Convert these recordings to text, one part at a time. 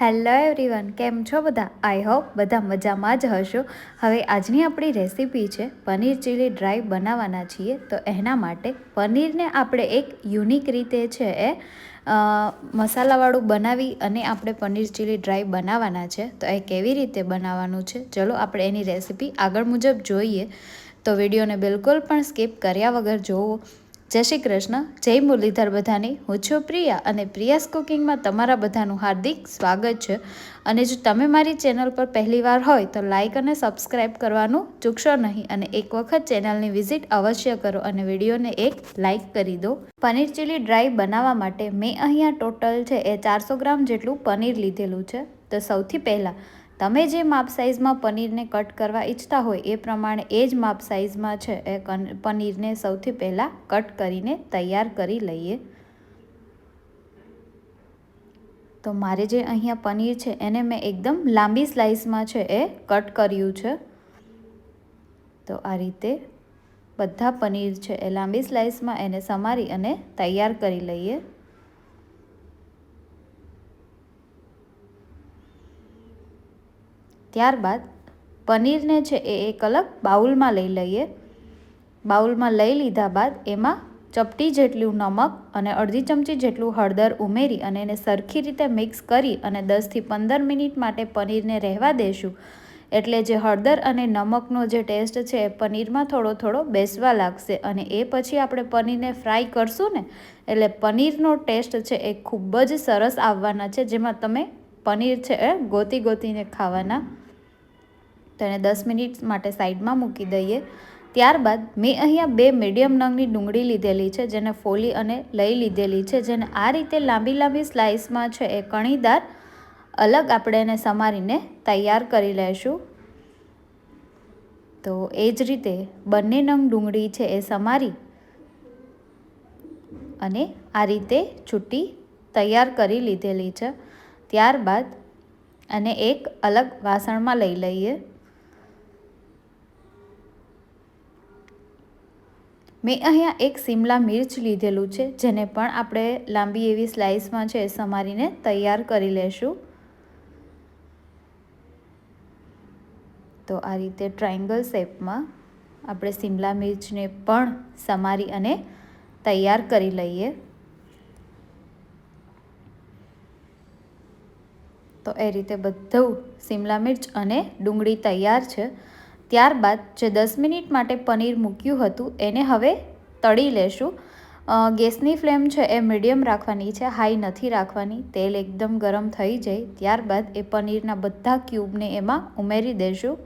Hello everyone કેમ છો બધા? આઈ હોપ બધા મજામાં જ હશો. હવે આજની આપણી રેસીપી છે પનીર ચીલી ડ્રાય બનાવવાના છીએ. તો એના માટે પનીરને આપણે એક યુનિક રીતે છે એ મસાલાવાળું બનાવી અને આપણે પનીર ચીલી ડ્રાય બનાવવાના છે. તો એ કેવી રીતે બનાવવાનું છે? ચલો આપણે એની રેસીપી આગળ મુજબ જોઈએ. તો વિડીયોને બિલકુલ પણ સ્કીપ કર્યા વગર જોવો. જય શ્રી કૃષ્ણ, જય મુરલીધર બધાને. હું છું પ્રિયા અને પ્રિયાસ કુકિંગમાં તમારા બધાનું હાર્દિક સ્વાગત છે. અને જો તમે મારી ચેનલ પર પહેલીવાર હોય તો લાઇક અને સબસ્ક્રાઇબ કરવાનું ચૂકશો નહીં અને એક વખત ચેનલની વિઝિટ અવશ્ય કરો અને વિડીયોને એક લાઇક કરી દો. પનીર ચીલી ડ્રાય બનાવવા માટે મેં અહીંયા ટોટલ છે એ ચારસો ગ્રામ જેટલું પનીર લીધેલું છે. તો સૌથી પહેલાં તમે જે માપ સાઇઝમાં પનીરને કટ કરવા ઈચ્છતા હોય એ પ્રમાણે એ જ માપ સાઇઝમાં છે એ પનીરને સૌથી પહેલાં કટ કરીને તૈયાર કરી લઈએ. તો મારે જે અહીંયા પનીર છે એને મેં એકદમ લાંબી સ્લાઇસમાં છે એ કટ કર્યું છે. તો આ રીતે બધા પનીર છે એ લાંબી સ્લાઇસમાં એને સમારી અને તૈયાર કરી લઈએ. ત્યારબાદ પનીરને છે એ એક અલગ બાઉલમાં લઈ લઈએ. બાઉલમાં લઈ લીધા બાદ એમાં ચપટી જેટલું નમક અને અડધી ચમચી જેટલું હળદર ઉમેરી અને એને સરખી રીતે મિક્સ કરી અને દસથી પંદર મિનિટ માટે પનીરને રહેવા દેશું. એટલે જે હળદર અને નમકનો જે ટેસ્ટ છે એ પનીરમાં થોડો થોડો બેસવા લાગશે અને એ પછી આપણે પનીરને ફ્રાય કરશું ને, એટલે પનીરનો ટેસ્ટ છે એ ખૂબ જ સરસ આવવાના છે, જેમાં તમે પનીર છે એ ગોતી ગોતીને ખાવાના. તો એને દસ મિનિટ માટે સાઈડમાં મૂકી દઈએ. ત્યારબાદ મેં અહીંયા બે મીડિયમ નંગની ડુંગળી લીધેલી છે, જેને ફોલી અને લઈ લીધેલી છે, જેને આ રીતે લાંબી લાંબી સ્લાઇસમાં છે એ કણીદાર અલગ આપણે એને સમારીને તૈયાર કરી લેશું. તો એ જ રીતે બંને નંગ ડુંગળી છે એ સમારી અને આ રીતે છૂટી તૈયાર કરી લીધેલી છે. ત્યારબાદ અને એક અલગ વાસણમાં લઈ લઈએ. મેં અહીંયા એક સિમલા મિર્ચ લીધેલું છે, જેને પણ આપણે લાંબી એવી સ્લાઇસમાં છે સમારીને તૈયાર કરી લેશું. તો આ રીતે ટ્રાયંગલ શેપમાં આપણે સિમલા મિર્ચને પણ સમારી અને તૈયાર કરી લઈએ. તો એ રીતે બધું સિમલા મિર્ચ અને ડુંગળી તૈયાર છે. ત્યારબાદ જે દસ મિનિટ માટે પનીર મૂક્યું હતું, એને હવે તળી લેશું. ગેસની ફ્લેમ છે એ મીડિયમ રાખવાની છે, હાઈ નથી રાખવાની, તેલ એકદમ ગરમ થઈ જાય. ત્યારબાદ એ પનીરના બધા ક્યુબને એમાં ઉમેરી દેશું.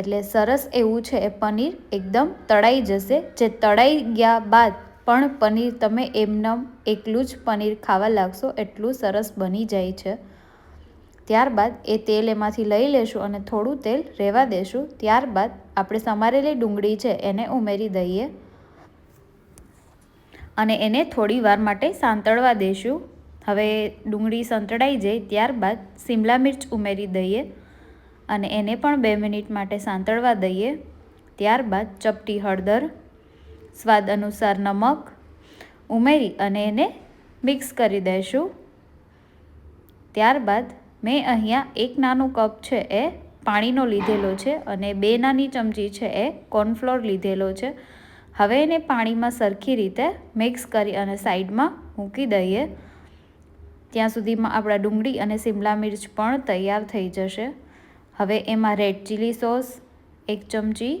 એટલે સરસ એવું છે એ પનીર એકદમ તળાઈ જશે. જે તળાઈ ગયા બાદ પણ પનીર તમે એમનેમ એકલું જ પનીર ખાવા લાગશો, એટલું સરસ બની જાય છે. ત્યારબાદ એ તેલ એમાંથી લઈ લેશું અને થોડું તેલ રહેવા દેશું. ત્યારબાદ આપણે સમારેલી ડુંગળી છે એને ઉમેરી દઈએ અને એને થોડી વાર માટે સાંતળવા દેશું. હવે ડુંગળી સંતળાઈ જાય ત્યારબાદ સિમલા મિર્ચ ઉમેરી દઈએ અને એને પણ બે મિનિટ માટે સાંતળવા દઈએ. ત્યારબાદ ચપટી હળદર, સ્વાદ અનુસાર નમક ઉમેરી અને એને મિક્સ કરી દઈશું ત્યારબાદ મેં અહીંયા એક નાનું કપ છે એ પાણીનો લીધેલો છે અને બે નાની ચમચી છે એ કોર્નફ્લોર લીધેલો છે. હવે એને પાણીમાં સરખી રીતે મિક્સ કરી અને સાઈડમાં મૂકી દઈએ. ત્યાં સુધીમાં આપણા ડુંગળી અને સિમલા મિર્ચ પણ તૈયાર થઈ જશે. હવે એમાં રેડ ચીલી સોસ, એક ચમચી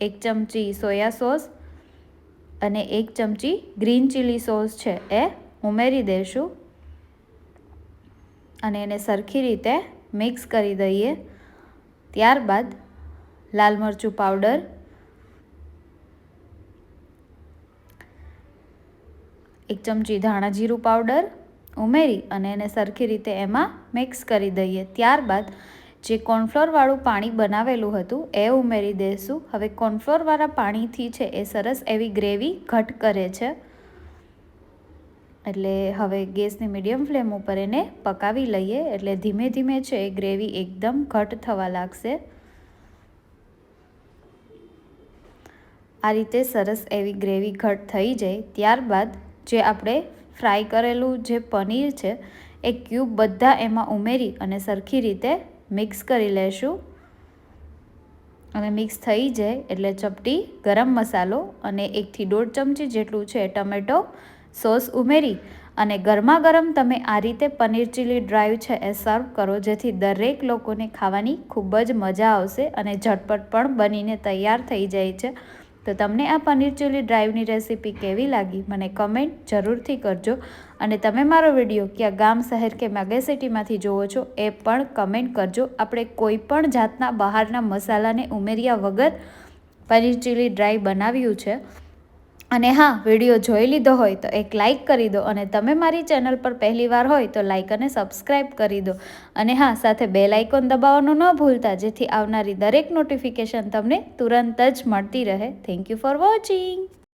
એક ચમચી સોયા સોસ અને એક ચમચી ગ્રીન ચીલી સોસ છે એ ઉમેરી દઈશું અને એને સરખી રીતે મિક્સ કરી દઈએ. ત્યારબાદ લાલ મરચું પાવડર, એક ચમચી ધાણા જીરું પાવડર ઉમેરી અને એને સરખી રીતે એમાં મિક્સ કરી દઈએ. ત્યારબાદ જે કોર્નફ્લોરવાળું પાણી બનાવેલું હતું એ ઉમેરી દઈશું હવે કોર્નફ્લોરવાળા પાણીથી છે એ સરસ એવી ગ્રેવી ઘટ કરે છે. એટલે હવે ગેસની મીડિયમ ફ્લેમ ઉપર એને પકાવી લઈએ. એટલે ધીમે ધીમે છે એ ગ્રેવી એકદમ ઘટ થવા લાગશે. આ રીતે સરસ એવી ગ્રેવી ઘટ થઈ જાય. ત્યારબાદ જે આપણે ફ્રાય કરેલું જે પનીર છે, એ ક્યુબ બધા એમાં ઉમેરી અને સરખી રીતે મિક્સ કરી લેશું. અને મિક્સ થઈ જાય એટલે ચપટી ગરમ મસાલો અને એકથી દોઢ ચમચી જેટલું છે ટમેટો સોસ ઉમેરી અને ગરમા ગરમ તમે આ રીતે પનીર ચીલી ડ્રાઈવ છે એ સર્વ કરો, જેથી દરેક લોકોને ખાવાની ખૂબ જ મજા આવશે અને ઝટપટ પણ બનીને તૈયાર થઈ જાય છે. તો તમને આ પનીર ચીલી ડ્રાઈવની રેસીપી કેવી લાગી મને કમેન્ટ જરૂરથી કરજો. અને તમે મારો વીડિયો ક્યાં ગામ, શહેર કે મેગેસિટીમાંથી જુઓ છો એ પણ કમેન્ટ કરજો. આપણે કોઈ પણ જાતના બહારના મસાલાને ઉમેર્યા વગર પનીર ચીલી ડ્રાઈ બનાવ્યું છે. અને હા, વીડિયો જોઈ લીધો હોય તો એક લાઇક કરી દો અને તમે મારી ચેનલ પર પહેલી વાર હોય તો લાઇક અને સબસ્ક્રાઈબ કરી દો. અને હા, સાથે બે લાઇકોન દબાવવાનું ન ભૂલતા, જેથી આવનારી દરેક નોટિફિકેશન તમને તુરંત જ મળતી રહે. Thank you for watching.